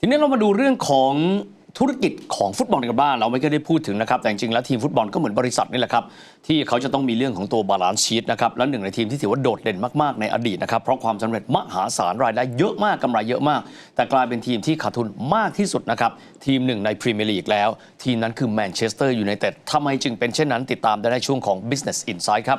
ทีนี้เรามาดูเรื่องของธุรกิจของฟุตบอลกันบ้างเราไม่เคยได้พูดถึงนะครับแต่จริงๆแล้วทีมฟุตบอลก็เหมือนบริษัทนี่แหละครับที่เขาจะต้องมีเรื่องของตัวบาลานซ์ชีตนะครับและหนึ่งในทีมที่ถือว่าโดดเด่นมากๆในอดีตนะครับเพราะความสำเร็จมหาศาลรายได้เยอะมากกำไรเยอะมาก แต่กลายเป็นทีมที่ขาดทุนมากที่สุดนะครับทีมหนึ่งในพรีเมียร์ลีกแล้ว ทีมนั้นคือแมนเชสเตอร์ยูไนเต็ดทำไมจึงเป็นเช่นนั้นติดตามได้ในช่วงของ Business Insight ครับ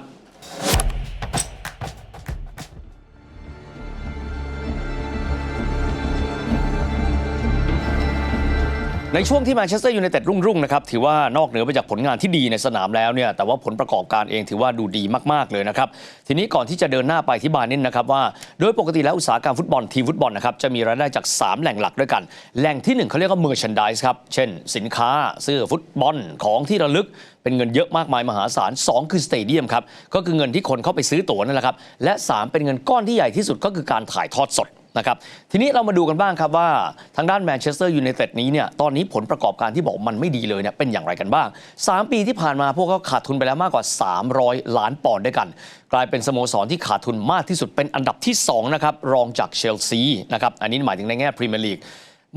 ในช่วงที่แมนเชสเตอร์ยูไนเต็ดรุ่งๆนะครับถือว่านอกเหนือไปจากผลงานที่ดีในสนามแล้วเนี่ยแต่ว่าผลประกอบการเองถือว่าดูดีมากๆเลยนะครับ ทีนี้ก่อนที่จะเดินหน้าไปที่บาร์นินนะครับว่าโดยปกติแล้วอุตสาหกรรมฟุตบอลทีมฟุตบอลนะครับจะมีรายได้จาก 3 แหล่งหลักด้วยกัน แหล่งที่ 1เขาเรียกว่า merchandise ครับ เช่น สินค้าเสื้อฟุตบอลของที่ระลึกเป็นเงินเยอะมากมายมหาศาล 2 คือสเตเดียมครับก็คือเงินที่คนเข้าไปซื้อตั๋วนั่นแหละครับและ 3 เป็นเงินก้อนที่ใหญ่ที่สุดก็คือการถ่ายทอดสด นะครับทีนี้เรามาดูกันบ้างครับว่าทางด้านแมนเชสเตอร์ยูไนเต็ดนี้เนี่ยตอนนี้ผลประกอบการที่บอกมันไม่ดีเลยเนี่ยเป็นอย่างไรกันบ้าง 3 ปีที่ผ่านมาพวกเขาขาดทุนไปแล้วมากกว่า 300 ล้านปอนด์ด้วยกัน กลายเป็นสโมสรที่ขาดทุนมากที่สุดเป็นอันดับที่2นะครับรองจากเชลซีนะครับอันนี้หมายถึงในแง่พรีเมียร์ลีก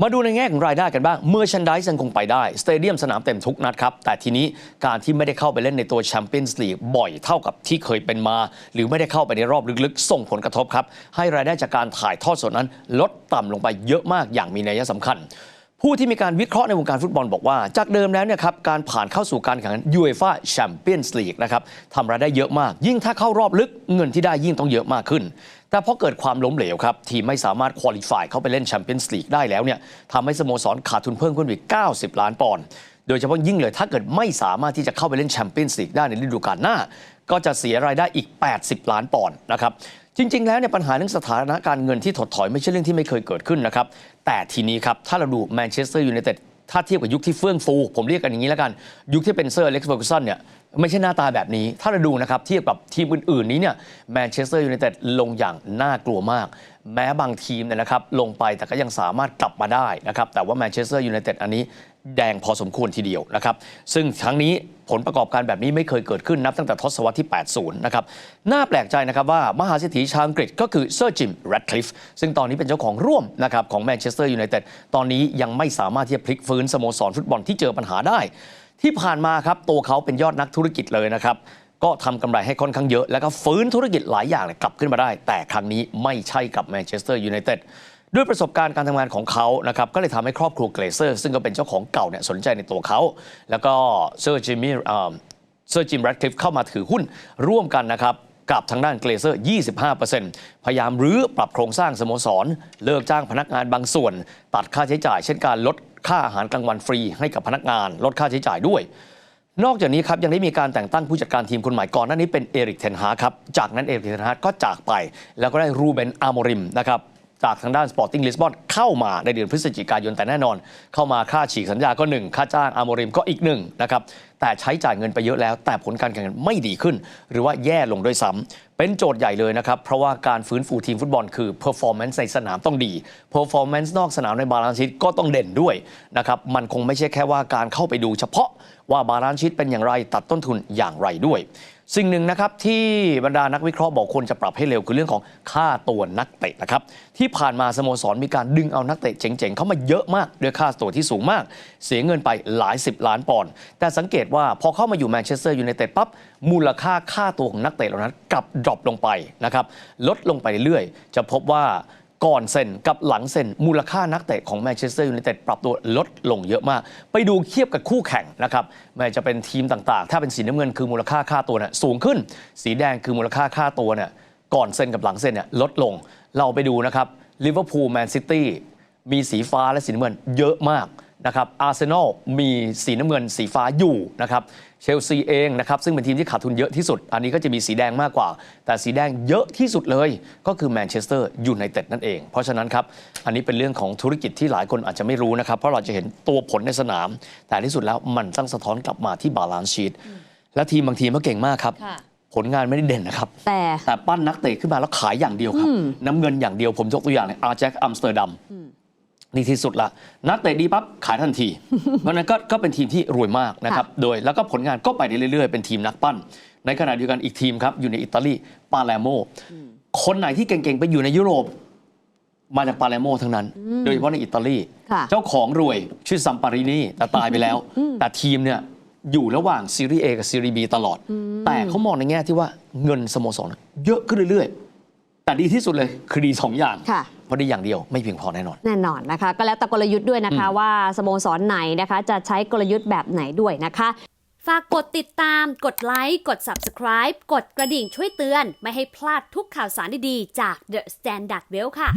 มาดูในแง่ของรายได้กันบ้าง เมื่อชันได้ยังคงไปได้ สเตเดียมสนามเต็มทุกนัดครับ แต่ทีนี้การที่ไม่ได้เข้าไปเล่นในตัวแชมเปี้ยนส์ลีกบ่อยเท่ากับที่เคยเป็นมา หรือไม่ได้เข้าไปในรอบลึกๆ ส่งผลกระทบครับ ให้รายได้จากการถ่ายทอดสดนั้น ลดต่ำลงไปเยอะมากอย่างมีนัยสำคัญผู้ที่มีการวิเคราะห์ในวงการฟุตบอลบอกว่า จากเดิมแล้วเนี่ยครับการผ่านเข้าสู่การแข่งขันยูเอฟ่าแชมเปี้ยนส์ลีกนะครับทำรายได้เยอะมาก ยิ่งถ้าเข้ารอบลึกเงินที่ได้ยิ่งต้องเยอะมากขึ้น แต่พอเกิดความล้มเหลวครับ ทีมไม่สามารถคุริฟายเข้าไปเล่นแชมเปี้ยนส์ลีกได้แล้วเนี่ยทำให้สโมสรขาดทุนเพิ่มขึ้นอีก 90 ล้านปอนด์โดยเฉพาะยิ่งเลยถ้าเกิดไม่สามารถที่จะเข้าไปเล่นแชมเปี้ยนส์ลีกได้ในฤดูกาลหน้า ก็จะเสียรายได้อีก 80 ล้านปอนด์นะครับจริง ๆ แล้วเนี่ยปัญหาเรื่องสถานะการเงินที่ถดถอยไม่ใช่เรื่องที่ไม่เคยเกิดขึ้นนะครับแต่ทีนี้ครับถ้าเราดูแมนเชสเตอร์ยูไนเต็ด ถ้าเทียบกับยุคที่เฟื่องฟู ผมเรียกกันอย่างนี้แล้วกัน ยุคที่เป็นเซอร์เล็กซ์เฟอร์กูสันเนี่ยไม่ใช่หน้าตาแบบนี้ ถ้าเราดูนะครับ เทียบกับทีมอื่น ๆ นี้เนี่ยแมนเชสเตอร์ยูไนเต็ดลงอย่างน่ากลัวมาก แม้บางทีมเนี่ยนะครับลงไปแต่ก็ยังสามารถกลับมาได้นะครับแต่ว่าแมนเชสเตอร์ยูไนเต็ดอันนี้ แดงพอสมควรทีเดียวนะครับ ซึ่งครั้งนี้ผลประกอบการแบบนี้ไม่เคยเกิดขึ้นนับตั้งแต่ทศวรรษที่ 80 นะครับ น่าแปลกใจนะครับว่ามหาเศรษฐีชาวอังกฤษก็คือเซอร์จิมแรดคลิฟซึ่งตอนนี้เป็นเจ้าของร่วมนะครับของแมนเชสเตอร์ยูไนเต็ด ตอนนี้ยังไม่สามารถที่จะพลิกฟื้นสโมสรฟุตบอลที่เจอปัญหาได้ ที่ผ่านมาครับตัวเขาเป็นยอดนักธุรกิจเลยนะครับก็ทำกำไรให้ค่อนข้างเยอะ แล้วก็ฟื้นธุรกิจหลายอย่างกลับขึ้นมาได้ แต่ครั้งนี้ไม่ใช่กับแมนเชสเตอร์ยูไนเต็ด ด้วยประสบการณ์การทำงานของเขานะครับก็เลยทำให้ครอบครัวเกรเซอร์ซึ่งก็เป็นเจ้าของเก่าเนี่ยสนใจในตัวเขา แล้วก็เซอร์จิมมี่เซอร์จิมแรดคลิฟเข้ามาถือหุ้นร่วมกันนะครับกับทางด้านเกรเซอร์ 25%พยายามรื้อปรับโครงสร้างสโมสร เลิกจ้างพนักงานบางส่วน ตัดค่าใช้จ่าย เช่นการลดค่าอาหารกลางวันฟรีให้กับพนักงาน ลดค่าใช้จ่ายด้วย นอกจากนี้ครับยังได้มีการแต่งตั้งผู้จัดการทีมคนใหม่ก่อนหน้านี้เป็นเอริกเทนฮาครับ จากนั้นเอริกเทนฮาก็จากไป แล้วก็ได้รูเบนอาโมริมนะครับ จากทางด้านสปอร์ติ้งลิสบอนเข้ามาในเดือนพฤศจิกายนแต่แน่นอน เข้ามาค่าฉีกสัญญาก็หนึ่งค่าจ้างอาโมริมก็อีกหนึ่งนะครับ แต่ใช้จ่ายเงินไปเยอะแล้ว แต่ผลการแข่งขันไม่ดีขึ้น หรือว่าแย่ลงด้วยซ้ำเป็นโจทย์ใหญ่เลยนะครับ เพราะว่าการฟื้นฟูทีมฟุตบอลคือ performance ในสนามต้องดี performance นอกสนามในบาลานซ์ชีตก็ต้องเด่นด้วยนะครับมันคงไม่ใช่แค่ว่าการเข้าไปดูเฉพาะว่าบาลานซ์ชีตเป็นอย่างไรตัดต้นทุนอย่างไรด้วยสิ่งหนึ่งนะครับที่บรรดานักวิเคราะห์บอกควรจะปรับให้เร็วคือเรื่องของค่าตัวนักเตะนะครับที่ผ่านมาสโมสรมีการดึงเอานักเตะเจ๋งๆ เข้ามาเยอะมากด้วยค่าตัวที่สูงมาก เสียเงินไปหลายสิบล้านปอนด์แต่สังเกตว่าพอเข้ามาอยู่แมนเชสเตอร์ยูไนเต็ดปั๊บมูลค่าค่าตัวของนักเตะเหล่านั้นกลับดรอปลงไปนะครับลดลงไปเรื่อยๆ จะพบว่าก่อนเซ็นกับหลังเซ็นมูลค่านักเตะของแมนเชสเตอร์ยูไนเต็ดปรับตัวลดลงเยอะมาก ไปดูเทียบกับคู่แข่งนะครับไม่จะเป็นทีมต่างๆ ถ้าเป็นสีน้ำเงินคือมูลค่าค่าตัวเนี่ยสูงขึ้น สีแดงคือมูลค่าค่าตัวเนี่ยก่อนเซ็นกับหลังเซ็นเนี่ยลดลง เราไปดูนะครับลิเวอร์พูลแมนซิตี้มีสีฟ้าและสีน้ำเงินเยอะมาก นะครับอาร์เซนอลมีสีน้ำเงินสีฟ้าอยู่นะครับเชลซีเองนะครับซึ่งเป็นทีมที่ขาดทุนเยอะที่สุด อันนี้ก็จะมีสีแดงมากกว่า แต่สีแดงเยอะที่สุดเลย ก็คือแมนเชสเตอร์ยูไนเต็ดนั่นเอง เพราะฉะนั้นครับอันนี้เป็นเรื่องของธุรกิจที่หลายคนอาจจะไม่รู้นะครับ เพราะเราจะเห็นตัวผลในสนาม แต่ที่สุดแล้วมันต้องสะท้อนกลับมาที่บาลานซ์ชีตและทีมบางทีมก็เก่งมากครับค่ะผลงานไม่ได้เด่นนะครับ แต่แต่ปั้นนักเตะขึ้นมาแล้วขายอย่างเดียวครับอืมน้ำเงินอย่างเดียวผมยกตัวอย่างเลยอาร์แจ็คอัมสเตอร์ดัม นี่ที่สุดละนักเตะดีปั๊บขายทันที เพราะฉะนั้นก็ก็เป็นทีมที่รวยมากนะครับ โดยแล้วก็ผลงานก็ไปได้เรื่อยๆ เป็นทีมนักปั้น ในขณะเดียวกันอีกทีมครับอยู่ในอิตาลีปาเลโมคนไหนที่เก่งๆ ไปอยู่ในยุโรป มาจากปาเลโมทั้งนั้น โดยเฉพาะในอิตาลีค่ะเจ้าของรวยชื่อซัมปารินีแต่ตายไปแล้ว แต่ทีมเนี่ยอยู่ระหว่างซีรีส์ A กับซีรีส์ B ตลอด แต่เขามองในแง่ที่ว่าเงินสโมสรเยอะขึ้นเรื่อยๆ แต่ดีที่สุดเลยคือดีสองอย่างค่ะเพ ราะดีอย่างเดียวไม่เพียงพอแน่นอน แน่นอนนะคะ ก็แล้วแต่กลยุทธ์ด้วยนะคะ ว่าสโมสรไหนนะคะ จะใช้กลยุทธ์แบบไหนด้วยนะคะฝากกดติดตาม กดไลค์ กด Subscribe กดกระดิ่งช่วยเตือน ไม่ให้พลาดทุกข่าวสารดีๆ จาก The Standard Well ค่ะ